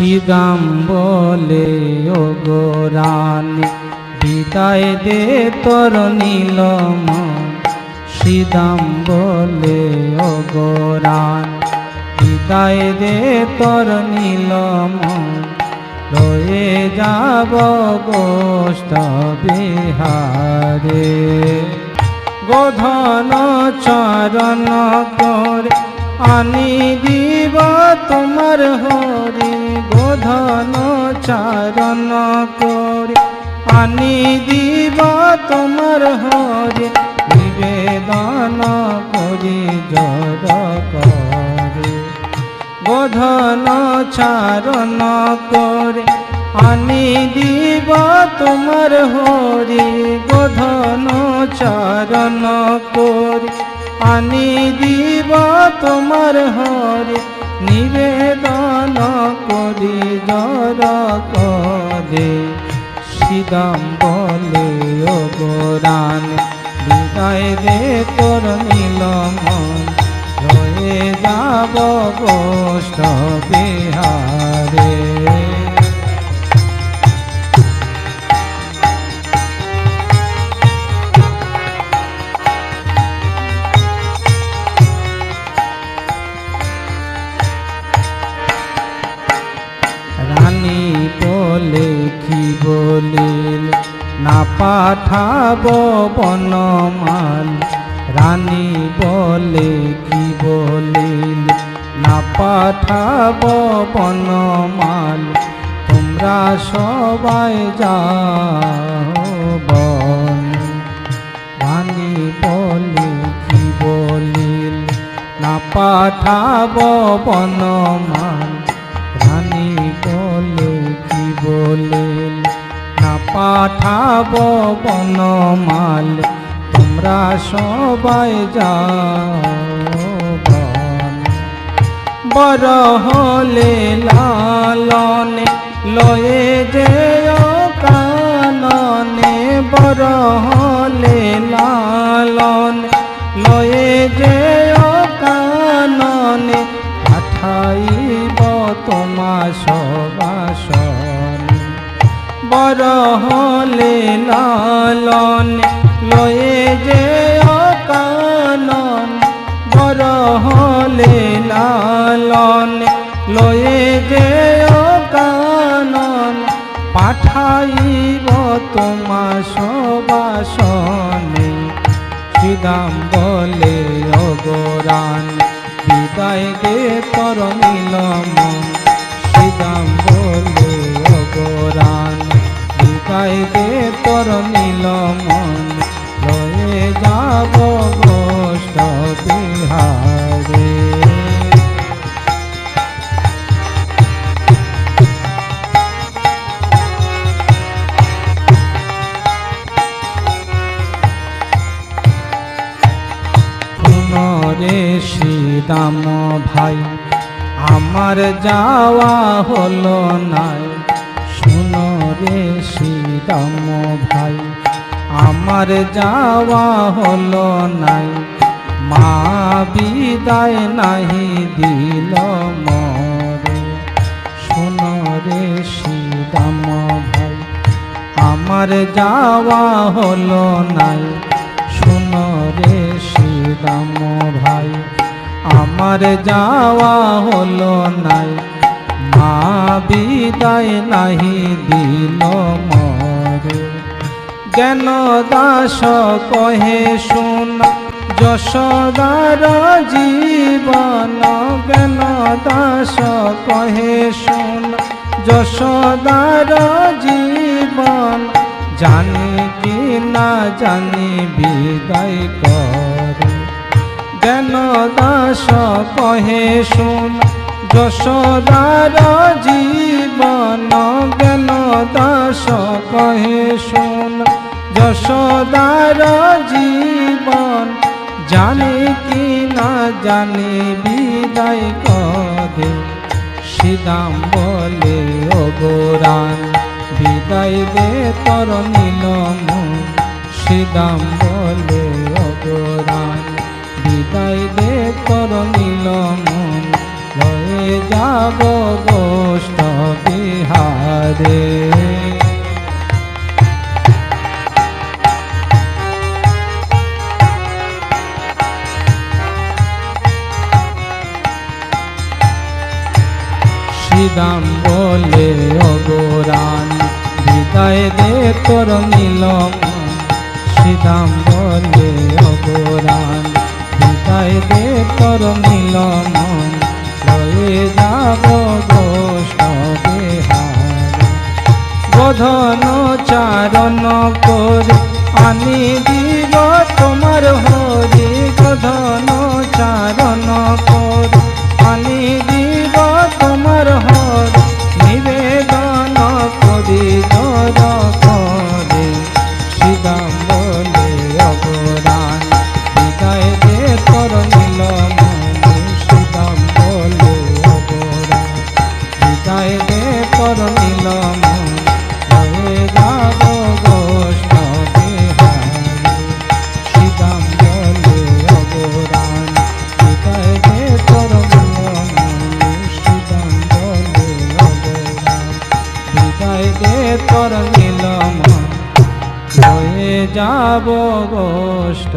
শ্রীদাম বলে ও গোরানি বিদায় দে তোর নীলম। শ্রীদাম বলে ও বিদায় দে তোর নীলম। রয়ে যাব গোষ্ঠ বিহারে। গোধন চরণ করে আনি দিব তোমার হরি গোধন চারণ করে। আনি দিব তোমার হরি নিবেদন করি জর করে। গোধন চারণ করে। আনি দিব তোমার হরি গোধন চারণ করে। আনি দিব তোমার হরে, নিবেদন করি জর করে। সিদাম বলে গোরান বিদায় দে তোর নীলমন রয়ে যাব বিহারে। পাঠাব বনমাল। রানী বলে কি বলিল? না পাঠাব বনমাল, তোমরা সবাই যাও রানী বলে কি বলিল? না পাঠাব বনমাল, রানী বলে কি বলিল? পাঠাব বনমাল, তোমরা সবাই যাও বড় হলে লালনে লয়ে যেয় কাননে বড় হলে লালনে লয়ে লালনে লয়ে যেয় কানন বড় হলে লালন লয়ে যে কানন, পাঠাইব তোমা সবাসনে শ্রীদাম বলে অগরান, বিদায় দে তর শ্রীদাম ভাই। আমার যাওয়া হলো নাই। শুনো রে শ্রীরাম ভাই, আমার যাওয়া হলো নাই। মা বিদায় নাহি দিল মরে। শুনো রে শ্রীরাম ভাই, আমার যাওয়া হলো নাই। শুনো রে শ্রীরাম ভাই। আমার যাওয়া হলো নাই। মা বিদায় নাহি দিল মরে। জ্ঞান দাস কহে শুন, যশোদার জীবন। জ্ঞান দাস কহে শুন, যশোদার জীবন। জানি কি না জানি বিদায় করে। জ্ঞান দাস কহে শুন। যশোদার জীবন জ্ঞান দাস কহে শুন। যশোদার জীবন জানি কি না জানি, বিদায় কবে? সিদাম বলে, ও গোরান, বিদায় দে তর নীলম সিদাম বলে, ও দে তর নীলম লয়ে যাব গোষ্ঠ দে শ্রীদাম বলে অগরান বিদায় দে তোর নীলম শ্রীদাম বলে অগরান বিদায় দে তোর নীলম লয়ে যাব গোষ্ঠবিহার বোধন চারণ করে আনি দিব তোমার হরি তর নীলম হয়ে যাব গোষ্ঠ